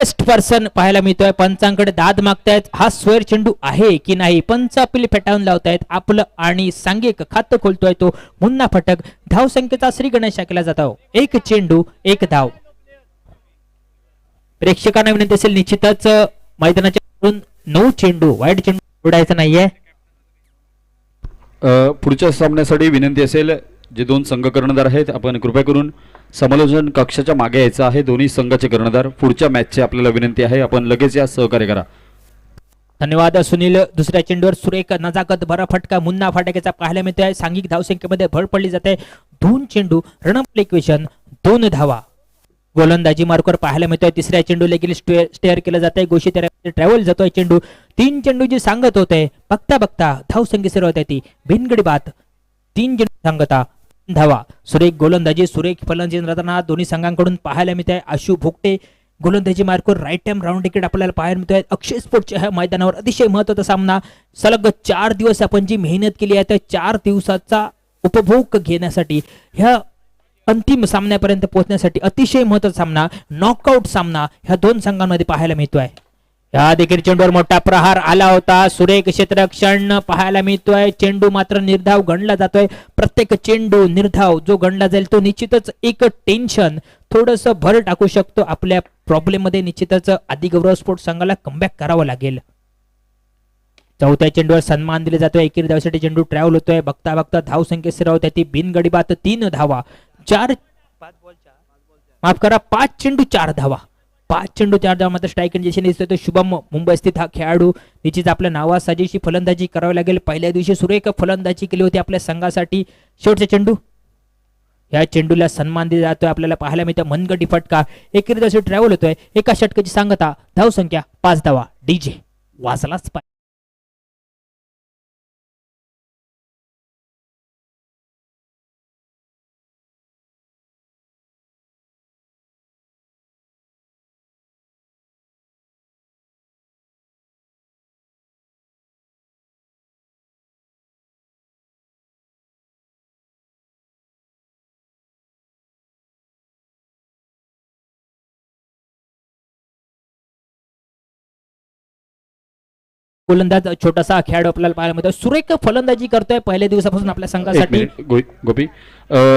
Best person पाहायला मिळतोय. पंचांकडे दाद मागतायत. हा स्वर चेंडू आहे की नाही? पंच आपली फेटाळून लावतायत. आपलं आणि सांघिक खातं खोलतोय तो. मुन्ना फटक. धाव संख्येचा श्री गणेश केला जातो एक चेंडू एक धाव. प्रेक्षकांना विनंती असेल निश्चितच मैदानाच्या नऊ चेंडू वाईट चेंडू उडायचा नाहीये. पुढच्या सामन्यासाठी विनंती असेल जे दोन संघ कर्णधार आहेत आपण कृपया करून समालोचन कक्षाच्या मागे यायचं आहे. दोन्ही संघाचे कर्णधार पुढच्या मॅचची आपल्याला विनंती आहे. आपण लगेच या सहकार्य करा. धन्यवाद सुनील. दुसऱ्या चेंडूवर सुरेख नजाकत बरा फटका मुन्ना फटाक्याचा पाहायला मिळतोय. सांघिक धावसंख्येमध्ये भर पडली जाते. दोन चेंडू रणपल इक्वेशन दोन धावा. गोलंदाजी मार्कवर पाहायला मिळतोय. तिसऱ्या चेंडू देखील स्टेअर केलं आहे गोशी ट्रॅव्हल जातोय चेंडू. तीन चेंडू जी सांगत होते बघता बघता धावसंख्या सर्व ती. भिनगडी बात. तीन चेंडू सांगता धावा. सुरेख गोलंदाजी सुरेख फलंदाजी करताना दोन्ही संघांकडून पाहायला मिळत आहे आशु भोगटे गोलंदाजी मार्कवर राईट टाइम राऊंड क्रिकेट आपल्याला पाहायला मिळतोय. अक्षय स्पोर्टच्या ह्या मैदानावर अतिशय महत्त्वाचा सामना. सलग चार दिवस आपण जी मेहनत केली आहे त्या चार दिवसाचा उपभोग घेण्यासाठी ह्या अंतिम सामन्यापर्यंत पोहोचण्यासाठी अतिशय महत्त्वाचा सामना नॉकआउट सामना ह्या दोन संघांमध्ये पाहायला मिळतो आहे या देखील चेंडूवर मोठा प्रहार आला होता. सुरेख क्षेत्ररक्षण पाहायला मिळतोय. चेंडू मात्र निर्धाव गणला जातोय. प्रत्येक चेंडू निर्धाव जो गणला जाईल तो निश्चितच एक टेन्शन थोडस भर टाकू शकतो. आपल्या प्रॉब्लेममध्ये निश्चितच आदिगौरव स्पोर्ट संघाला कमबॅक करावं लागेल. चौथ्या चेंडूवर सन्मान दिले जातोय. एकेरी धावसाठी चेंडू ट्रॅव्हल होतोय. बघता बघता धाव संख्या स्थिरावते ती बिनगडीबात तीन धावा. चार माफ करा पाच चेंडू चार धावा. पाच चेंडू चार धावा मात्र स्ट्राईक कंडिशन दिसतोय तो शुभम मुंबई स्थित हा खेळाडू. निश्चित आपल्या नावा साजेशी फलंदाजी करावी लागेल. पहिल्या दिवशी सुरेख फलंदाजी केली होती आपल्या संघासाठी. शेवटचा चेंडू. या चेंडूला सन्मान दिला जातोय आपल्याला पाहायला मिळतं मनगटी फटका. एकरी दिवशी ट्रॅव्हल होतोय. एका षटकाची सांगता धाव संख्या पाच धावा. डीजे वाचलाच पाहिजे. गोलंदाज छोटासा खेळाडू आपल्याला पाहायला मिळतो सुरेख फलंदाजी करतोय पहिल्या दिवसापासून आपल्या संघासाठी. गो- गोपी.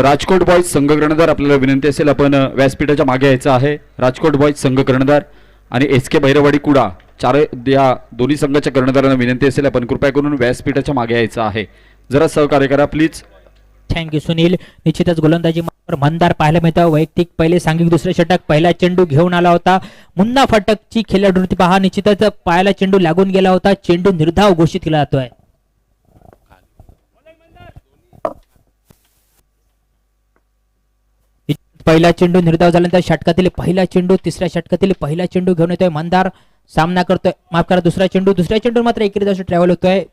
राजकोट बॉईज संघ कर्णधार आपल्याला विनंती असेल आपण व्यासपीठाच्या मागे यायचं आहे. राजकोट बॉईज संघ कर्णधार आणि एस के भैरवाडी कुडा चार या दोन्ही संघाच्या कर्णधारांना विनंती असेल आपण कृपया करून व्यासपीठाच्या मागे यायचं आहे. जरा सहकार्य करा प्लीज. थँक्यू सुनील. निश्चितच गोलंदाजी मंदार पाहायला मिळतं. वैयक्तिक पहिले सांघिक दुसरे षटक. पहिला चेंडू घेऊन आला होता. मुन्ना फटकची खेळाडूती पहा. निश्चितच पायाला चेंडू लागून गेला होता. चेंडू निर्धाव घोषित केला जातोय. पहिला चेंडू निर्धाव झाल्यानंतर षटकातील पहिला चेंडू तिसऱ्या षटकातील पहिला चेंडू घेऊन येतोय मंदार. सामना करतोय. माफ करा दुसरा चेंडू. दुसऱ्या चेंडू मात्र एकेरी ट्रॅव्हल होतोय.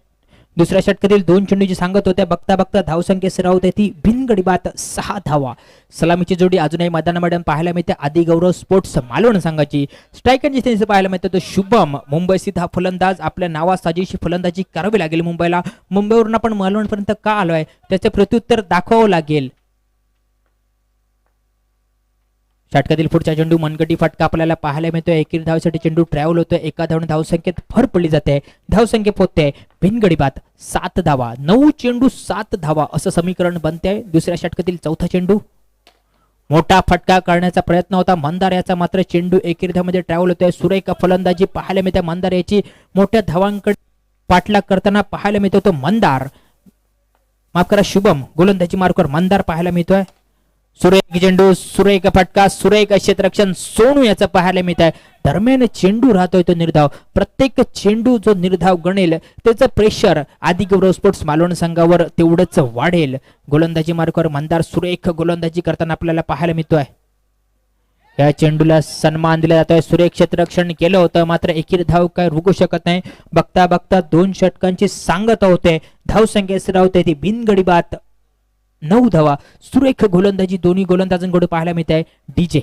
दुसऱ्या षटकातील दोन चेंडूची सांगत होत्या. बघता बघता धावसंख्या सरावत आहे ती बिनगडिबात सहा धावा. सलामीची जोडी अजूनही मैदानामध्ये पाहायला मिळते. आदी गौरव स्पोर्ट्स मालवण संघाची. स्ट्रायकरची स्थिती पाहायला मिळतं. तो शुभम मुंबई स्थित हा फलंदाज. आपल्या नावा साजेशी फलंदाजी करावी लागेल मुंबईला. मुंबईवरून आपण मालवणपर्यंत का आलोय? त्याचं प्रत्युत्तर दाखवावं लागेल. षटकातील पुढचा चेंडू मनगटी फटका आपल्याला पाहायला मिळतोय. एकेरी धावसाठी चेंडू ट्रॅव्हल होतोय. एका धावून धावसंख्येत भर पडली जाते. धावसंख्या पोहोचते भिनगडीबात सात धावा. नऊ चेंडू सात धावा असं समीकरण बनते दुसऱ्या षटकातील चौथा चेंडू. मोठा फटका करण्याचा प्रयत्न होता. मंदार याचा मात्र चेंडू एकेरी धावमध्ये ट्रॅव्हल होतोय. सुरेख फलंदाजी पाहायला मिळते. मंदार याची मोठ्या धावांकडे पाठलाग करताना पाहायला मिळतो. तो मंदार. माफ करा शुभम. गोलंदाजी मार्कवर मंदार पाहायला मिळतोय. सुरेख चेंडू सुरेख फटका सुरेख क्षेत्ररक्षण सोनू याचं पाहायला मिळत आहे. दरम्यान चेंडू राहतोय तो निर्धाव. प्रत्येक चेंडू जो निर्धाव गणेल त्याचं प्रेशर आदी गौरव स्पोर्ट्स मालवण संघावर तेवढंच वाढेल. गोलंदाजी मार्गावर मंदार सुरेख गोलंदाजी करताना आपल्याला पाहायला मिळतोय. या चेंडूला सन्मान दिला जातोय. सुरेख क्षेत्ररक्षण केलं होतं मात्र एकीर धाव काय रुकू शकत नाही. बघता बघता दोन षटकांची सांगत होते. धाव संख्या स्थिरावते ती बिनगडी बात. नऊ धावा. सुरेख गोलंदाजी दोन्ही गोलंदाजांकडे पाहायला मिळत आहे. डीजे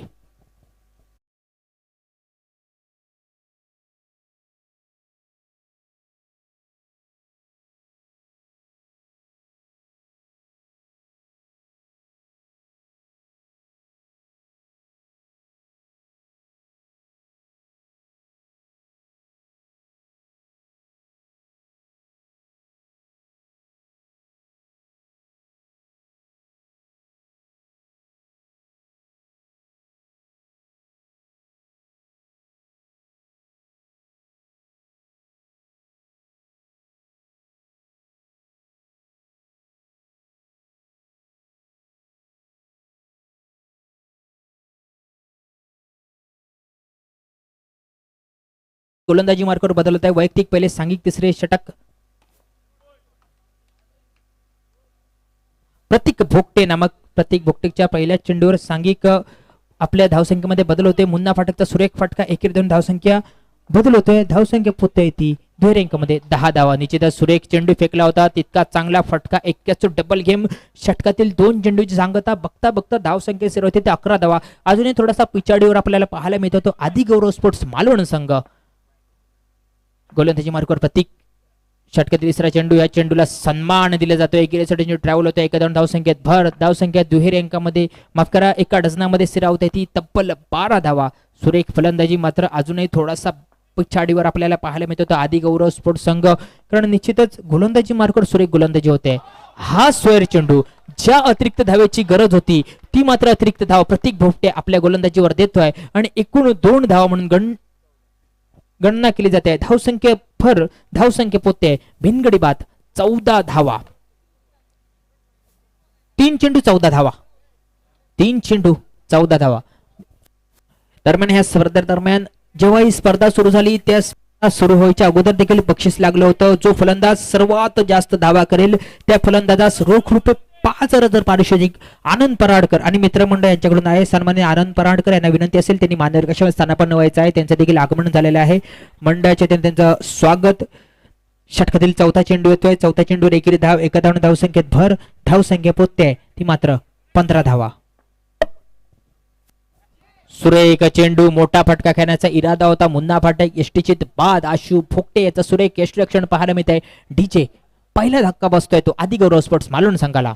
गोलंदाजी मार्कवर बदलत आहे. वैयक्तिक पहिले सांघिक तिसरे षटक. प्रतीक भोगटे नामक प्रतीक भोगटेच्या पहिल्या चेंडूवर सांघिक आपल्या धावसंख्येमध्ये बदल होते मुन्ना फाटकचा सुरेख फटका एकेरी दोन धावसंख्या बदल होतोय. धावसंख्या पुरते ती दुहेरी अंकामध्ये दहा धावा निश्चितच सुरेख चेंडू फेकला होता. तितका चांगला फटका एक्क्याचं डबल गेम षटकातील दोन चेंडूची सांगता बघता बघता धावसंख्या सिरवते ते अकरा धावा. अजूनही थोडासा पिछाडीवर आपल्याला पाहायला मिळतो. तो आधी गौरव स्पोर्ट्स मालवण संघ. गोलंदाजी मार्कवर प्रतीक. षटकातील तिसरा चेंडू. या चेंडूला सन्मान दिला जातो एकेरीसाठी चेंडू ट्रॅव्हल होतो एका दोन धावसंख्येत भर. धावसंख्या दुहेरी अंकामध्ये माफ करा एका डझनामध्ये स्थिरावत आहे ती तब्बल बारा धावा. सुरेख फलंदाजी मात्र अजूनही थोडासा पिछाडीवर आपल्याला पाहायला मिळतो. तो आधी गौरव स्पोर्ट संघ. कारण निश्चितच गोलंदाजी मार्कवर सुरेख गोलंदाजी होते. हा स्वेर चेंडू ज्या अतिरिक्त धावेची गरज होती ती मात्र अतिरिक्त धाव प्रतीक भोपटे आपल्या गोलंदाजीवर देतोय. आणि एकूण दोन धावा म्हणून गण गणना केली जाते. धावसंख्ये फर धावसंख्ये पोते भिनगडी बाद चौदा धावा. तीन चेंडू चौदा धावा. तीन चेंडू चौदा धावा. दरम्यान ह्या स्पर्धे दरम्यान जेव्हा ही स्पर्धा सुरू झाली त्या स्पर्धा सुरू व्हायच्या अगोदर देखील बक्षीस लागलं होतं. जो फलंदाज सर्वात जास्त धावा करेल त्या फलंदाजास रोख रुपये पाच हजार पारितोषिक आनंद पराडकर आणि मित्रमंडळ यांच्याकडून आहे सन्मान्य आनंद पराडकर यांना विनंती असेल त्यांनी मान्यवर कशा स्थानापन्न व्हायचं आहे त्यांचं देखील आगमन झालेलं आहे. मंडळाचे त्यांनी त्यांचं स्वागत. षटकातील चौथा चेंडू येतोय. चौथा चेंडूवर एकेरी धाव एका धाव धावसंख्येत भर धावसंख्या पोचते ती मात्र पंधरा धावा. सुरेख चेंडू मोठा फटका खेळण्याचा इरादा होता. मुन्ना फाटक यष्टीचित बाद आशू फुकटे याचा सुरेख यष्टीरक्षण पाहायला मिळत आहे डीजे पहिला धक्का बसतोय तो. आधी गौरव स्पोर्ट्स मालवण संघाला.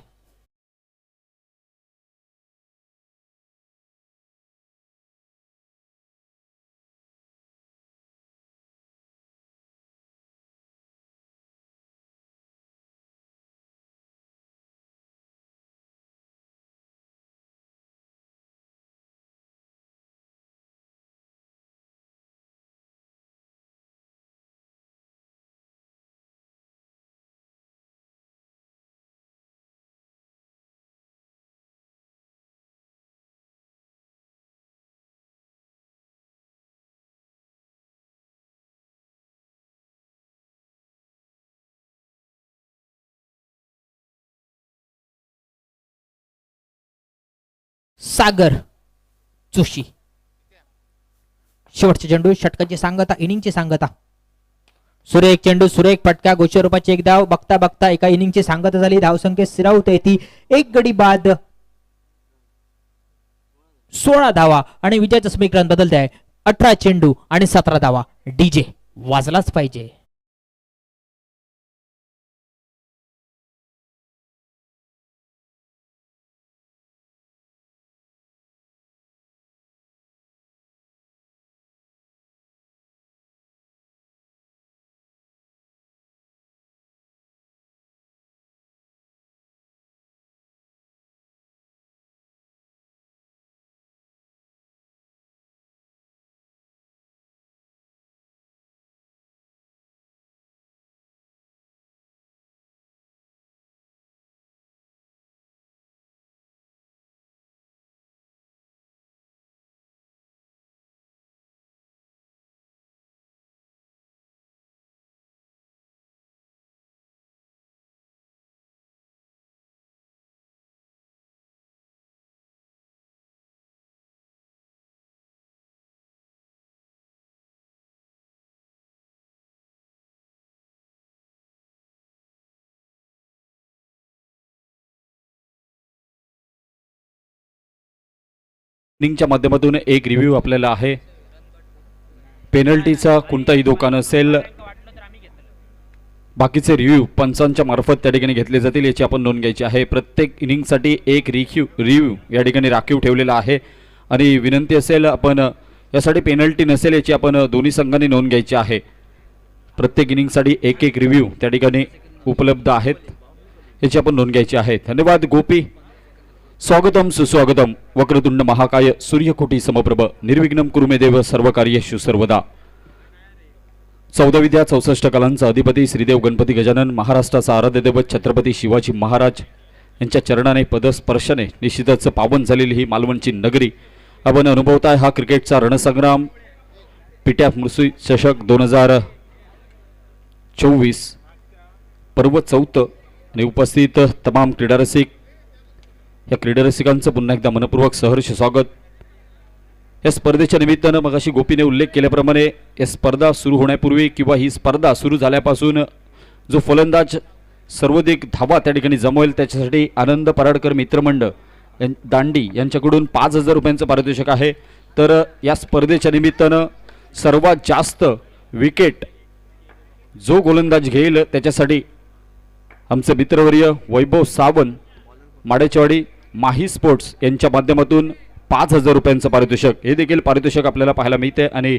सागर जोशी. शेवटचे चेंडू षटकाची सांगता इनिंगची सांगता. सुरेख चेंडू सुरेख फटका गोष्टी एक धाव. बघता बघता एका इनिंगची सांगता झाली. धावसंख्या सिरावत ती एक गडी बाद. सोळा धावा आणि विजयाचं समीकरण बदलत. आहे अठरा चेंडू आणि सतरा धावा. डीजे वाजलाच पाहिजे. इनिंगच्या माध्यमातून एक रिव्ह्यू आपल्याला आहे. पेनल्टीचा कोणताही धोका नसेल. बाकीचे रिव्ह्यू पंचांच्या मार्फत त्या ठिकाणी घेतले जातील याची आपण नोंद घ्यायची आहे. प्रत्येक इनिंगसाठी एक रिक्यू रिव्ह्यू या ठिकाणी राखीव ठेवलेला आहे. आणि विनंती असेल आपण यासाठी पेनल्टी नसेल याची आपण दोन्ही संघांनी नोंद घ्यायची आहे. प्रत्येक इनिंगसाठी एक एक रिव्ह्यू त्या ठिकाणी उपलब्ध आहेत याची आपण नोंद घ्यायची आहे. धन्यवाद गोपी. स्वागतम सुस्वागतम वक्रतुंड महाकाय सूर्यकोटी समप्रभ निर्विघ्नम कुरुमे देव सर्व कार्येषु सर्वदा चौदा विद्या चौसष्ट कलांचा अधिपती श्रीदेव गणपती गजानन महाराष्ट्राचा आराध्य दैवत छत्रपती शिवाजी महाराज यांच्या चरणाने पदस्पर्शाने निश्चितच पावन झालेली ही मालवणची नगरी आपण अनुभवताय हा क्रिकेटचा रणसंग्राम पिट्या मृत्यू चषक दोन हजार चोवीस पर्व चौथं आणि उपस्थित तमाम क्रीडारसिक या क्रीडारसिकांचं पुन्हा एकदा मनपूर्वक सहर्ष स्वागत. या स्पर्धेच्या निमित्तानं मगाशी गोपीने उल्लेख केल्याप्रमाणे या स्पर्धा सुरू होण्यापूर्वी किंवा ही स्पर्धा सुरू झाल्यापासून जो फलंदाज सर्वाधिक धावा त्या ठिकाणी जमवेल त्याच्यासाठी आनंद पराडकर मित्रमंडळ यां- दांडी यांच्याकडून पाच हजार रुपयांचं पारितोषिक आहे. तर या स्पर्धेच्या निमित्तानं सर्वात जास्त विकेट जो गोलंदाज घेईल त्याच्यासाठी आमचं मित्रवर्य वैभव सावंत माडेचवाडी माही स्पोर्ट्स यांच्या माध्यमातून पाच हजार रुपयांचं पारितोषिक. हे देखील पारितोषिक आपल्याला पाहायला मिळते आणि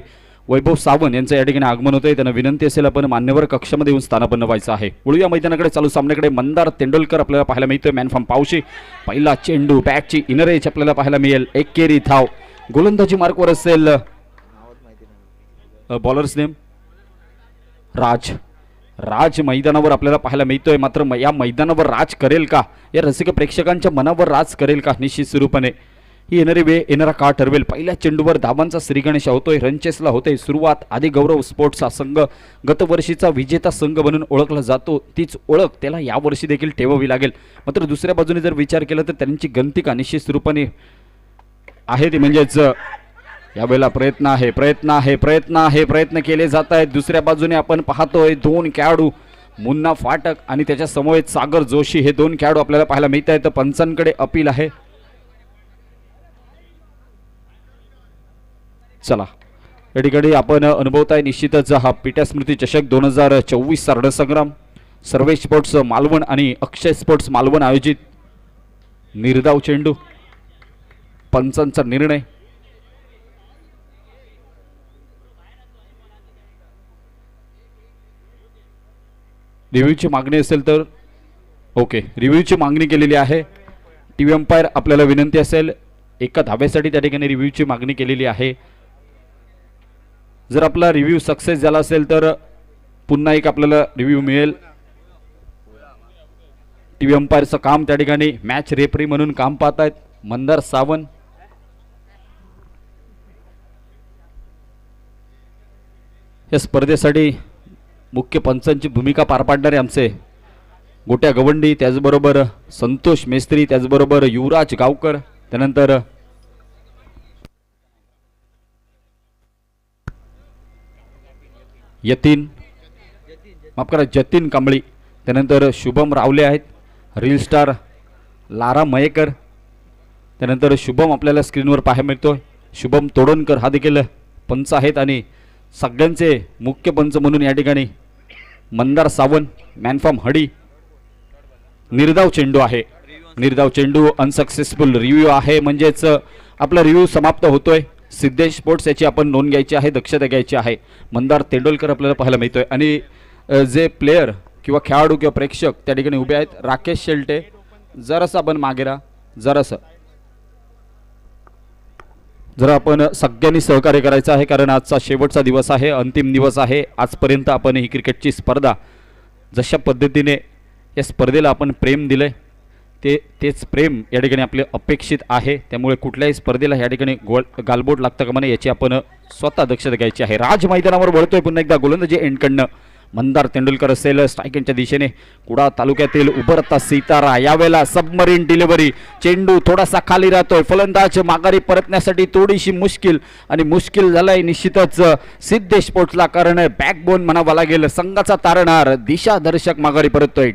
वैभव सावंत यांचं या ठिकाणी आगमन होतंय. त्यांना विनंती असेल आपण मान्यवर कक्षामध्ये येऊन स्थानापन्न व्हायचं आहे. वळूया मैदानाकडे चालू सामन्याकडे. मंदार तेंडुलकर आपल्याला पाहायला मिळतोय. Man from Pawshi. पहिला चेंडू बॅकची इनर एच आपल्याला पाहायला मिळेल. एक केरी धाव गोलंदाजी मार्कवर असेल बॉलर्स नेम राज. राज मैदानावर आपल्याला पाहायला मिळतोय. मात्र म- या मैदानावर राज करेल का? या रसिक प्रेक्षकांच्या मनावर राज करेल का? निश्चित स्वरूपाने. ही येणारी वेळ येणारा का ठरवेल. पहिल्या चेंडूवर धावांचा श्रीगणेश होतोय रनचेसला होतोय. सुरुवात आधी गौरव स्पोर्ट्सचा संघ गतवर्षीचा विजेता संघ म्हणून ओळखला जातो. तीच ओळख त्याला यावर्षी देखील ठेवावी लागेल. मात्र दुसऱ्या बाजूने जर विचार केला तर त्यांची गंतिका निश्चित स्वरूपाने आहे ती म्हणजेच यावेळेला प्रयत्न आहे प्रयत्न आहे प्रयत्न आहे प्रयत्न केले जात आहेत. दुसऱ्या बाजूने आपण पाहतोय दोन खेळाडू मुन्ना फाटक आणि त्याच्या समवेत सागर जोशी. हे दोन खेळाडू आपल्याला पाहायला मिळत आहेत. पंचांकडे अपील आहे. चला. या ठिकाणी आपण अनुभवताय निश्चितच हा पिट्या स्मृती चषक दोन हजार चोवीसचा रणसंग्राम सर्वे स्पोर्ट्स मालवण आणि अक्षय स्पोर्ट्स मालवण आयोजित. निर्धाव चेंडू. पंचांचा निर्णय. रिव्ह्यूची मागणी असेल तर? ओके रिव्ह्यूची मागणी केलेली आहे. टी व्ही अंपायर आपल्याला विनंती असेल एका धाब्यासाठी त्या ठिकाणी रिव्ह्यूची मागणी केलेली आहे. जर आपला रिव्ह्यू सक्सेस झाला असेल तर पुन्हा एक आपल्याला रिव्ह्यू मिळेल. टी व्ही अंपायरचं काम त्या ठिकाणी मॅच रेफरी म्हणून काम पाहत आहेत मंदार सावंत. या स्पर्धेसाठी मुख्य पंचांची भूमिका पार पाडणारे आमचे गोट्या गवंडी त्याचबरोबर संतोष मेस्त्री त्याचबरोबर युवराज गावकर त्यानंतर यतीन माफ करा जतीन कांबळी त्यानंतर शुभम रावले आहेत रील स्टार लारा मयेकर त्यानंतर शुभम आपल्याला स्क्रीनवर पाहायला मिळतोय. शुभम तोडणकर हा देखील पंच आहेत आणि सगळ्यांचे मुख्य पंच म्हणून या ठिकाणी मंदार सावंत मॅनफॉर्म हडी निर्धाव चेंडू आहे. निर्धाव चेंडू अनसक्सेसफुल रिव्ह्यू आहे. म्हणजेच आपला रिव्ह्यू समाप्त होतोय. सिद्धेश स्पोर्ट्स याची आपण नोंद घ्यायची आहे दक्षता घ्यायची आहे. मंदार तेंडुलकर आपल्याला पाहायला मिळतोय. आणि जे प्लेयर किंवा खेळाडू किंवा प्रेक्षक त्या ठिकाणी उभे आहेत राकेश शेल्टे. जरासं आपण मागेरा जरासं. जर आपण सगळ्यांनी सहकार्य करायचं आहे कारण आजचा शेवटचा दिवस आहे अंतिम दिवस आहे आजपर्यंत आपण ही क्रिकेटची स्पर्धा जशा पद्धतीने या स्पर्धेला आपण प्रेम दिलं आहे ते तेच प्रेम या ठिकाणी आपले अपेक्षित आहे. त्यामुळे कुठल्याही स्पर्धेला या ठिकाणी गोल गालबोट लागतं का म्हणे याची आपण स्वतः दक्षता घ्यायची आहे. राज मैदानावर वळतोय पुन्हा एकदा गोलंदाजी एंडकडनं. मंदार तेंडुलकर असेल स्ट्रायकिंगच्या दिशेने कुडा तालुक्यातील उभरता सितारा. यावेळेला सबमरीन डिलिव्हरी चेंडू थोडासा खाली राहतोय. फलंदाज माघारी परतण्यासाठी थोडीशी मुश्किल आणि मुश्किल झालंय निश्चितच. सिद्धेश स्पोर्ट्सला कारण बॅकबोन म्हणावा लागेल. संघाचा तारणार. दिशादर्शक माघारी परततोय.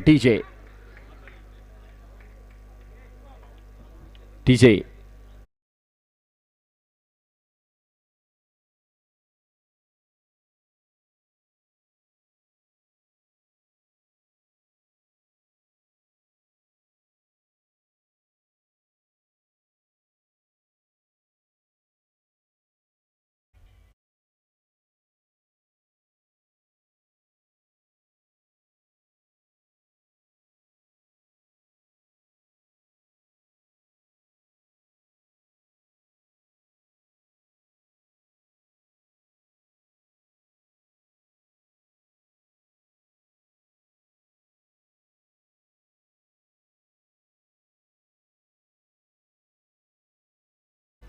डीजे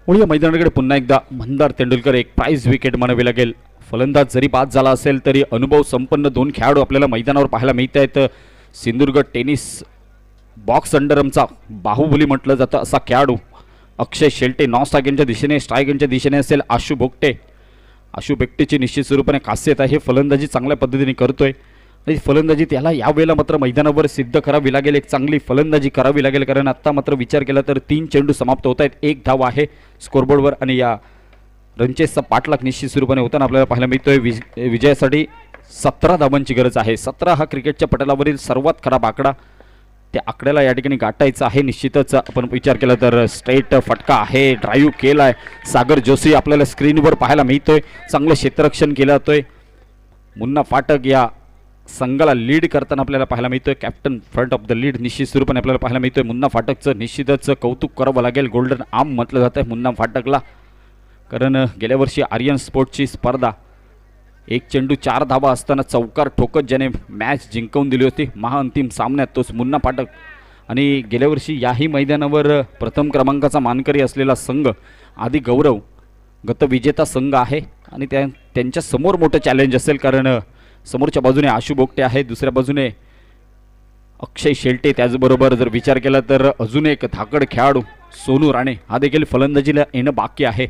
डीजे मुळे मैदानाकडे पुन्हा एकदा मंदार तेंडुलकर एक प्राइज विकेट म्हणावी लागेल. फलंदाज जरी बाद झाला असेल तरी अनुभव संपन्न दोन खेळाडू आपल्याला मैदानावर पाहायला मिळत आहेत सिंधुदुर्ग टेनिस बॉक्स अंडरमचा बाहुबली म्हटलं जातं असा खेळाडू. अक्षय शेल्टे नॉन स्ट्रायकिंगच्या दिशेने स्ट्रायगनच्या दिशेने असेल आशू भोगटे आशू बेक्टेची निश्चित स्वरूपाने खासियत आहे हे फलंदाजी चांगल्या पद्धतीने करतोय. आणि फलंदाजी त्याला यावेळेला मात्र मैदानावर सिद्ध करावी लागेल. एक चांगली फलंदाजी करावी लागेल कारण आत्ता मात्र विचार केला तर तीन चेंडू समाप्त होत आहेत. एक धाव आहे स्कोरबोर्डवर आणि या रनचेसचा पाठलाग निश्चित स्वरूपाने होताना आपल्याला पाहायला मिळतोय. विज विजयासाठी सतरा धावांची गरज आहे. सतरा हा क्रिकेटच्या पटलावरील सर्वात खराब आकडा त्या आकड्याला या ठिकाणी गाठायचा आहे. निश्चितच आपण विचार केला तर स्ट्रेट फटका आहे. ड्राईव्ह केला आहे सागर जोशी आपल्याला स्क्रीनवर पाहायला मिळतोय. चांगलं क्षेत्ररक्षण केलं जातोय. मुन्ना फाटक या संघाला लीड करताना आपल्याला पाहायला मिळतोय. Captain front of the lead निश्चित स्वरूपाने आपल्याला पाहायला मिळतोय. मुन्ना फाटकचं निश्चितच कौतुक करावं लागेल. गोल्डन आर्म म्हटलं जातं आहे मुन्ना फाटकला. कारण गेल्या वर्षी आर्यन स्पोर्टची स्पर्धा एक चेंडू चार धावा असताना चौकार ठोकत ज्याने मॅच जिंकवून दिली होती. महाअंतिम सामन्यात तोच मुन्ना फाटक. आणि गेल्या वर्षी याही मैदानावर प्रथम क्रमांकाचा मानकरी असलेला संघ आदी गौरव गतविजेता संघ आहे. आणि त्या त्यांच्यासमोर मोठं चॅलेंज असेल. कारण समोरच्या बाजूने आशू बोगटे आहे दुसऱ्या बाजूने अक्षय शेल्टे. त्याचबरोबर जर विचार केला तर अजून एक धाकड खेळाडू सोनू राणे. हा देखील फलंदाजीला येणं बाकी आहे.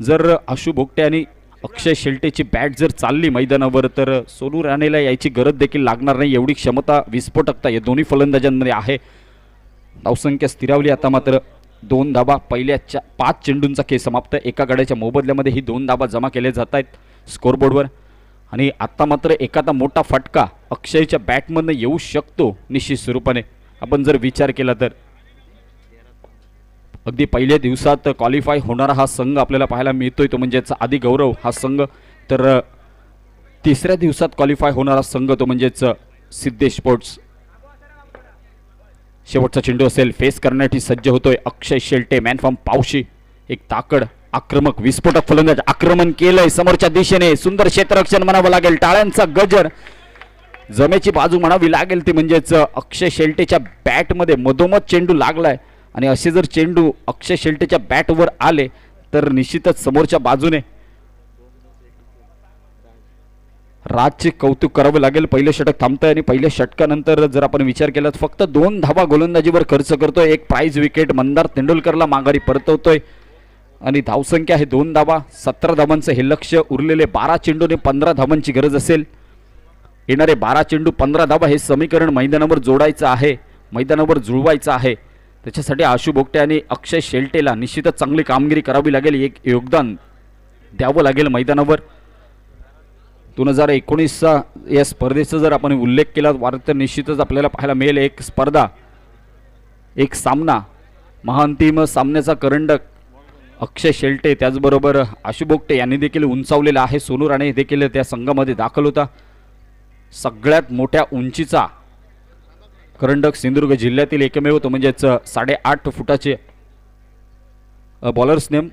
जर आशू बोगटे आणि अक्षय शेल्टेची बॅट जर चालली मैदानावर तर सोनू राणेला यायची गरज देखील लागणार नाही. एवढी क्षमता विस्फोटकता या दोन्ही फलंदाजांमध्ये आहे. धावसंख्या स्थिरावली. आता मात्र दोन धाबा पहिल्या चा पाच चेंडूंचा खेळ समाप्त. एका गड्याच्या मोबदल्यामध्ये ही दोन धाबा जमा केले जात आहेत. स्कोरबोर्डवर आणि आत्ता मात्र एखादा मोठा फटका अक्षयच्या बॅटमधनं येऊ शकतो निश्चित स्वरूपाने. आपण जर विचार केला तर. अगदी पहिल्या दिवसात क्वालिफाय होणारा हा संघ आपल्याला पाहायला मिळतोय तो म्हणजेच आधी गौरव हा संघ. तर तिसऱ्या दिवसात क्वालिफाय होणारा संघ तो म्हणजेच सिद्धेश स्पोर्ट्स. शेवटचा चेंडू असेल फेस करण्यासाठी सज्ज होतोय अक्षय शेल्टे मॅन फ्रॉम पावशी. एक ताकड आक्रमक विस्फोटक फलंदाज आक्रमण केलंय. समोरच्या दिशेने सुंदर क्षेत्ररक्षण म्हणावं लागेल. टाळ्यांचा गजर. जमेची बाजू म्हणावी लागेल ती म्हणजेच अक्षय शेल्टेच्या बॅटमध्ये मधोमध चेंडू लागलाय. आणि असे जर चेंडू अक्षय शेल्टेच्या बॅटवर आले तर निश्चितच समोरच्या बाजूने राजचे कौतुक करावं लागेल. पहिलं षटक थांबतंय आणि पहिल्या षटकानंतर जर आपण विचार केला तर फक्त दोन धावा गोलंदाजीवर खर्च करतोय. एक प्राईज विकेट मंदार तेंडुलकरला माघारी परतवतोय. आणि धावसंख्या आहे दोन धावा सतरा धावांचं हे लक्ष उरलेले बारा चेंडूने पंधरा धावांची गरज असेल. येणारे बारा चेंडू पंधरा धावा हे समीकरण मैदानावर जोडायचं आहे मैदानावर जुळवायचं आहे. त्याच्यासाठी आशू बोगटे आणि अक्षय शेल्टेला निश्चितच चांगली कामगिरी करावी लागेल एक योगदान द्यावं लागेल मैदानावर. दोन हजार एकोणीसचा या स्पर्धेचा जर आपण उल्लेख केला वार तर निश्चितच आपल्याला पाहायला मिळेल एक स्पर्धा एक सामना महाअंतिम सामन्याचा करंडक. अक्षय शेल्टे त्याचबरोबर आशू यांनी देखील उंचावलेला आहे. सोनू राणे देखील त्या संघामध्ये दाखल होता. सगळ्यात मोठ्या उंचीचा करंडक सिंधुदुर्ग जिल्ह्यातील एकमेव तो म्हणजेच साडेआठ फुटाचे बॉलर्स नेम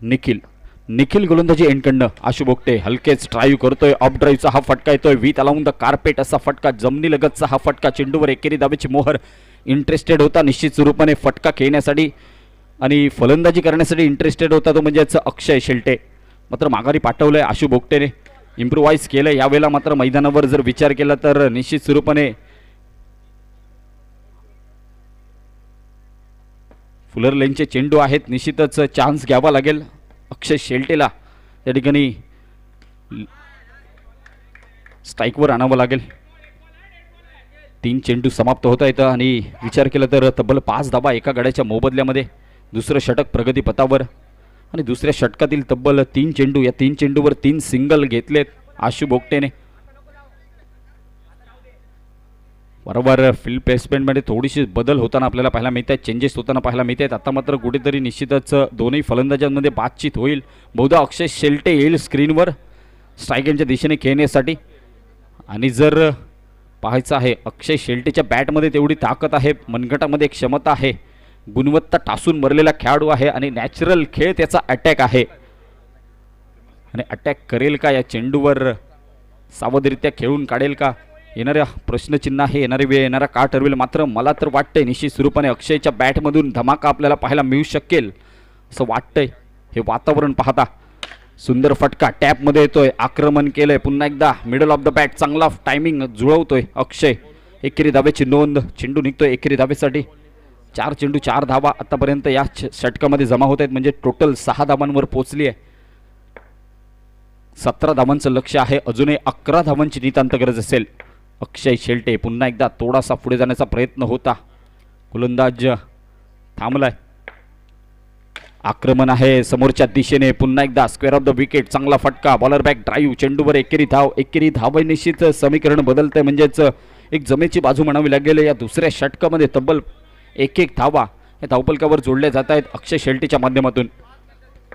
निखिल. निखिल गोलंदाजी एंडकडनं आशुभोगटे हलकेच ड्राईव्ह करतोय. ऑफ ड्राईव्हचा हा फटका येतोय. वीत अलाउन द कार्पेट असा फटका जमनीलगतचा हा फटका. चेंडूवर एकेरी दाबेची मोहर इंटरेस्टेड होता. निश्चित स्वरूपाने फटका खेळण्यासाठी आणि फलंदाजी करण्यासाठी इंटरेस्टेड होता तो म्हणजेच अक्षय शेल्टे. मात्र माघारी पाठवलंय आशू बोगटेने इम्प्रुव्हाइज केलं यावेळेला मात्र मैदानावर जर विचार केला तर निश्चित स्वरूपाने फुलर लेनचे चेंडू आहेत. निश्चितच चान्स घ्यावा लागेल अक्षय शेल्टेला. त्या ठिकाणी स्ट्राईकवर आणावं लागेल. तीन चेंडू समाप्त होत आहेत आणि विचार केला तर तब्बल पाच धाबा एका गड्याच्या मोबदल्यामध्ये. दुसरं षटक प्रगतीपथावर आणि दुसऱ्या षटकातील तब्बल तीन चेंडू या तीन चेंडूवर तीन सिंगल घेतलेत आशू बोगटेने. बरोबर फील्ड प्लेसमेंटमध्ये थोडीशी बदल होताना आपल्याला पाहायला मिळत आहेत चेंजेस होताना पाहायला मिळत आहेत. आता मात्र कुठेतरी निश्चितच दोन्ही फलंदाजांमध्ये बातचीत होईल. बहुधा अक्षय शेल्टे येईल स्क्रीनवर स्ट्रायकिंगच्या दिशेने खेळण्यासाठी. आणि जर पाहायचं आहे अक्षय शेल्टेच्या बॅटमध्ये तेवढी ताकद आहे मनगटामध्ये क्षमता आहे. गुणवत्ता टासून मरलेला खेळाडू आहे आणि नॅचरल खेळ त्याचा अटॅक आहे. आणि अटॅक करेल का या चेंडूवर? सावधरित्या खेळून काढेल का? येणाऱ्या प्रश्नचिन्ह आहे येणारी वेळ येणारा का ठरवेल. मात्र मला तर वाटतंय निश्चित स्वरूपाने अक्षयच्या बॅटमधून धमाका आपल्याला पाहायला मिळू शकेल. असं वाटतंय. हे वातावरण पाहता. सुंदर फटका टॅपमध्ये येतोय. आक्रमण केलंय. पुन्हा एकदा मिडल ऑफ द बॅट चांगला टायमिंग जुळवतोय अक्षय. एकेरी धाब्याची नोंद. चेंडू निघतोय एकेरी धाब्यासाठी चार चेंडू चार धावा आतापर्यंत या षटकामध्ये जमा होत आहेत. म्हणजे टोटल सहा धावांवर पोहोचली आहे. सतरा धावांचं लक्ष आहे. अजूनही अकरा धावांची नितांत गरज असेल. अक्षय शेल्टे पुन्हा एकदा थोडासा पुढे जाण्याचा प्रयत्न होता. गोलंदाज थांबलाय. आक्रमण आहे समोरच्या दिशेने. पुन्हा एकदा स्क्वेअर ऑफ द विकेट चांगला फटका. बॉलर बॅक ड्राईव्ह चेंडूवर एकेरी धाव. एकेरी धाव निश्चित. समीकरण बदलतंय. म्हणजेच एक जमेची बाजू म्हणावी लागेल. या दुसऱ्या षटकामध्ये तब्बल एक एक धावा या धावपलकावर जोडल्या जात आहेत. अक्षय शेल्टीच्या माध्यमातून.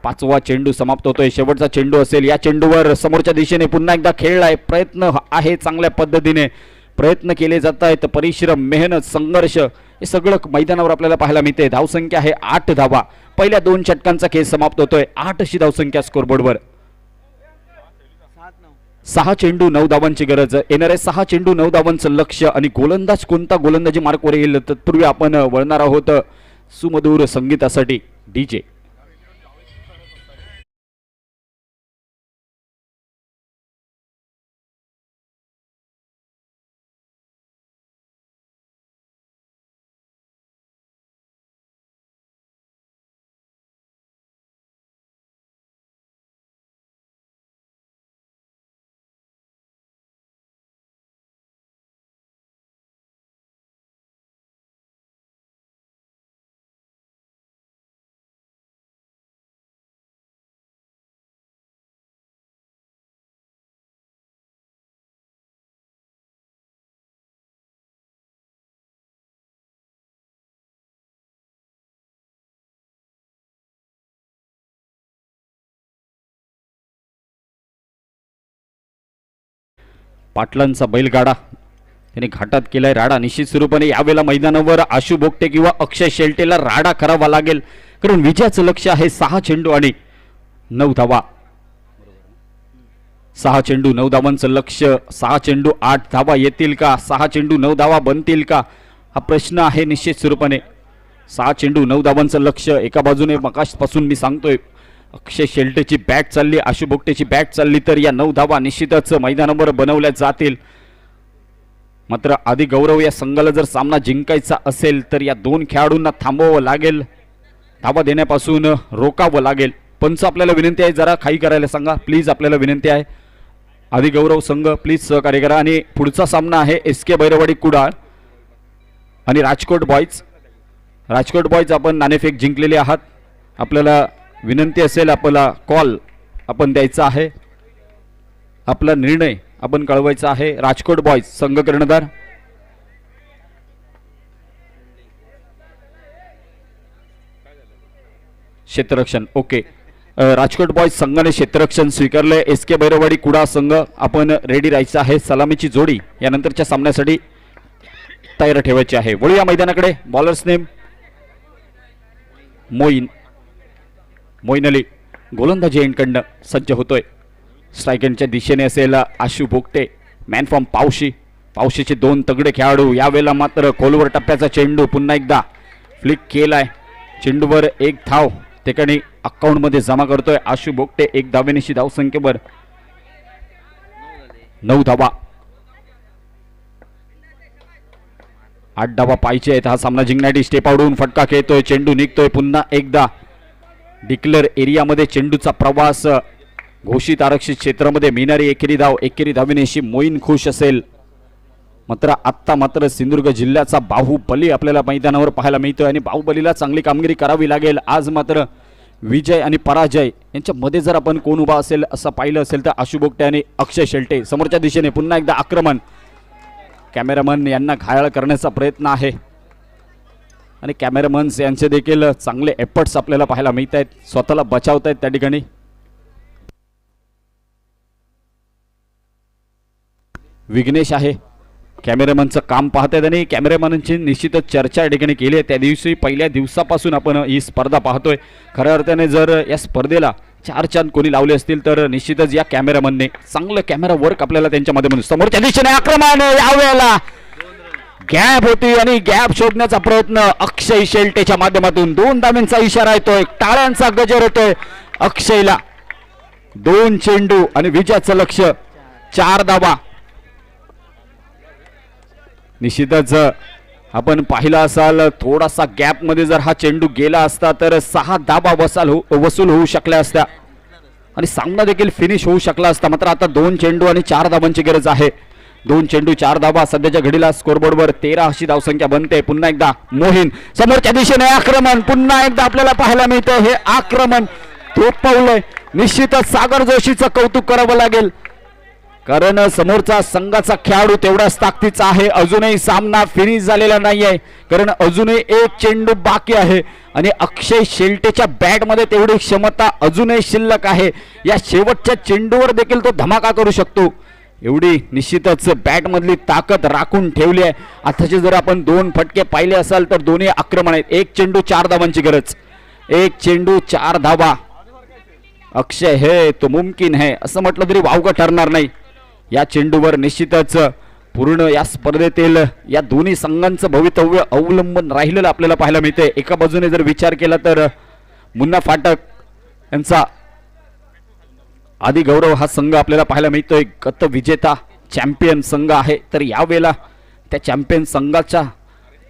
पाचवा चेंडू समाप्त होतोय. शेवटचा चेंडू असेल. या चेंडूवर समोरच्या दिशेने पुन्हा एकदा खेळलाय. प्रयत्न आहे चांगल्या पद्धतीने. प्रयत्न केले जात आहेत. परिश्रम मेहनत संघर्ष हे सगळं मैदानावर आपल्याला पाहायला मिळते धावसंख्या आहे आठ धावा. पहिल्या दोन षटकांचा खेळ समाप्त होतोय. आठ अशी धावसंख्या स्कोरबोर्डवर सहा चेंडू नऊ धावांची गरज. येणारे सहा चेंडू नऊ धावांचं लक्ष आणि गोलंदाज कोणता? गोलंदाजी मार्कवर येईल? तत्पूर्वी आपण वळणार आहोत. सुमधुर संगीतासाठी डीजे. पाटलांचा बैलगाडा. त्याने घाटात केलाय राडा. निश्चित स्वरूपाने यावेळेला मैदानावर आशू बोगटे किंवा अक्षय शेल्टेला राडा करावा लागेल. कारण विजयाचं लक्ष आहे सहा चेंडू आणि नऊ धावा. सहा चेंडू नऊ धावांचं लक्ष सहा चेंडू आठ धावा येतील का? सहा चेंडू नऊ धावा बनतील का? हा प्रश्न आहे निश्चित स्वरूपाने. सहा चेंडू नऊ धावांचं लक्ष एका बाजूने मकाशपासून मी सांगतोय अक्षय शेल्टेची बॅट चालली आशु बोगटेची बॅट चालली तर या नऊ धावा निश्चितच मैदानावर बनवल्या जातील. मात्र आधी गौरव या संघाला जर सामना जिंकायचा असेल तर या दोन खेळाडूंना थांबवावं लागेल. धावा देण्यापासून रोकावं लागेल. पंच आपल्याला विनंती आहे जरा खाई करायला सांगा. प्लीज आपल्याला विनंती आहे. आधी गौरव संघ प्लीज सहकार्य करा. आणि पुढचा सामना आहे एस के बैरवाडी कुडाळ आणि राजकोट बॉईज राजकोट बॉईज आपण नाणेफेक जिंकलेले आहात. आपल्याला विनंती असेल आपला कॉल आपण द्यायचा आहे. आपला निर्णय आपण कळवायचा आहे. राजकोट बॉयज संघ कर्णधार. क्षेत्ररक्षण ओके. राजकोट बॉईज संघाने क्षेत्ररक्षण स्वीकारले एस के बैरवाडी कुडा संघ आपण रेडी राहायचं आहे. सलामीची जोडी यानंतरच्या सामन्यासाठी तयार ठेवायची आहे. वळूया मैदानाकडे. Bowlers name Moin. Moin Ali गोलंदाजी एंडकडनं सज्ज होतोय. स्ट्रायकरच्या दिशेने असेल आशू बोगटे मॅन फ्रॉम पावशी. पावशीचे दोन तगडे खेळाडू यावेळेला मात्र खोलवर टप्प्याचा चेंडू पुन्हा एकदा फ्लिक केलाय. चेंडूवर एक धाव ठिकाणी अकाउंटमध्ये जमा करतोय आशू बोगटे एक धावेनिशी धावसंख्येवर. नऊ धावा. आठ धावा पाहिजे आहेत हा सामना जिंकण्यासाठी स्टेप आवडून फटका खेळतोय चेंडू निघतोय पुन्हा एकदा. डिक्लेअर एरियामध्ये चेंडूचा प्रवास घोषित आरक्षित क्षेत्रामध्ये मिळणारी एकेरी धाव एकेरी धाविनेशी मोईन खुश असेल. मात्र आत्ता मात्र सिंधुदुर्ग जिल्ह्याचा बाहुबली आपल्याला मैदानावर पाहायला मिळतोय आणि बाहुबलीला चांगली कामगिरी करावी लागेल. आज मात्र विजय आणि पराजय यांच्यामध्ये जर आपण कोण उभा असेल असं पाहिलं असेल तर आशु बोगटे आणि अक्षय शेल्टे. समोरच्या दिशेने पुन्हा एकदा आक्रमण. कॅमेरामन यांना घायाळ करण्याचा प्रयत्न आहे. आणि कॅमेरामन्स यांचे देखील चांगले एफर्ट्स आपल्याला पाहायला मिळत आहेत. स्वतःला बचावत आहेत त्या ठिकाणी. विघ्नेश आहे. कॅमेरामनचं काम पाहत आहेत आणि कॅमेरामॅनची निश्चितच चर्चा या ठिकाणी केली आहे. त्या दिवशी पहिल्या दिवसापासून आपण ही स्पर्धा पाहतोय. खऱ्या अर्थाने जर या स्पर्धेला चार चांद कोणी लावले असतील तर निश्चितच या कॅमेरामनने चांगलं कॅमेरा वर्क आपल्याला त्यांच्या माध्यमातून समोरच्या दिशेने आक्रमण यावेळेला गॅप होती आणि गॅप शोधण्याचा प्रयत्न अक्षय शेल्टेच्या माध्यमातून. दोन धाव्यांचा इशारा येतोय. टाळ्यांचा गजर होतोय अक्षयला दोन चेंडू आणि विजयाचं लक्ष. चार धावा. निश्चितच आपण पाहिला असाल थोडासा गॅपमध्ये जर हा चेंडू गेला असता तर सहा धाबा वसाल हो- वसूल होऊ शकल्या असत्या. आणि सामना देखील फिनिश होऊ शकला असता. मात्र आता दोन चेंडू आणि चार धाबांची गरज आहे. दोन चेंडू चार धाबा सध्याच्या घडीला स्कोरबोर्डवर तेरा अशी धावसंख्या बनते. पुन्हा एकदा मोहीन समोरच्या दिशेने आक्रमण. पुन्हा एकदा आपल्याला पाहायला मिळतं हे आक्रमण. थोपवलंय. निश्चितच सागर जोशीचं कौतुक करावं लागेल. कारण समोरचा संघाचा खेळाडू तेवढाच ताकदीचा आहे. अजूनही सामना फिनिश झालेला नाहीये. कारण अजूनही एक चेंडू बाकी आहे. आणि अक्षय शेल्टेच्या बॅटमध्ये तेवढी क्षमता अजूनही शिल्लक आहे. या शेवटच्या चेंडूवर देखील तो धमाका करू शकतो. एवढी निश्चितच बॅटमधली ताकद राखून ठेवली आहे. आताचे जर आपण दोन फटके पाहिले असाल तर दोन्ही आक्रमण आहेत. एक चेंडू चार धावांची गरज. एक चेंडू चार धावा. अक्षय हे तो मुमकिन है असं म्हटलं तरी वावगं ठरणार नाही. या चेंडूवर निश्चितच पूर्ण या स्पर्धेतील या दोन्ही संघांचं भवितव्य अवलंबून राहिलेलं आपल्याला पाहायला मिळते एका बाजूने जर विचार केला तर मुन्ना फाटक यांचा आदी गौरव हा संघ आपल्याला पाहायला मिळतोय. गत विजेता चॅम्पियन संघ आहे. तर यावेळेला त्या चॅम्पियन संघाच्या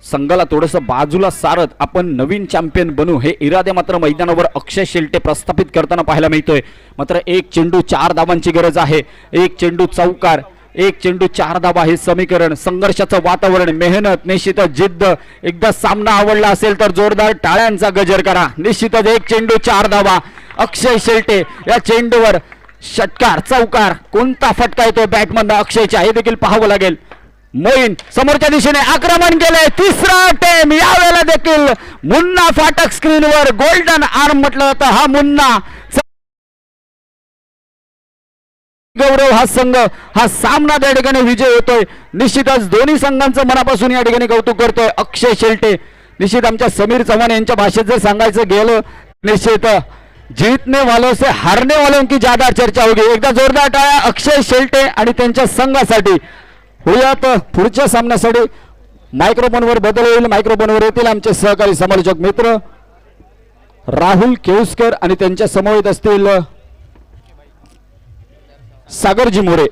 संघाला थोडंसं बाजूला सारत आपण नवीन चॅम्पियन बनू हे इरादे मात्र मैदानावर अक्षय शेल्टे प्रस्थापित करताना पाहायला मिळतोय. मात्र एक चेंडू चार धावांची गरज आहे. एक चेंडू चौकार एक चेंडू चार धावा हे समीकरण. संघर्षाचं वातावरण मेहनत निश्चितच जिद्द. एकदा सामना आवडला असेल तर जोरदार टाळ्यांचा गजर करा. निश्चितच एक चेंडू चार धावा. अक्षय शेल्टे या चेंडूवर षटकार चौकार कोणता फटका येतोय बॅटमधनं अक्षयच्या? हे देखील पाहावं लागेल. मोईन समोरच्या दिशेने आक्रमण केलंय. तिसरा टेम यावेळेला देखील मुन्ना फाटक स्क्रीनवर गोल्डन आर्म म्हटलं जातं. हा मुन्ना गौरव हा संघ हा सामना त्या ठिकाणी विजय होतोय. निश्चितच दोन्ही संघांचं मनापासून या ठिकाणी कौतुक करतोय अक्षय शेल्टे. निश्चित आमच्या समीर चव्हाण यांच्या भाषेत जर सांगायचं गेलं निश्चित जीतने वालों से हारने वालों की ज्यादा चर्चा होगी। एकदा जोरदार टाळ्या अक्षय शेल्टे आणि त्यांच्या संघासाठी. होयात पुढच्या सामन्यासाठी. मायक्रोफोनवर बदल होईल मायक्रोफोनवर येतील आमचे सहकारी समालोचक मित्र. राहुल केवस्कर आणि त्यांच्या समवेत असतील सागरजी मोरे.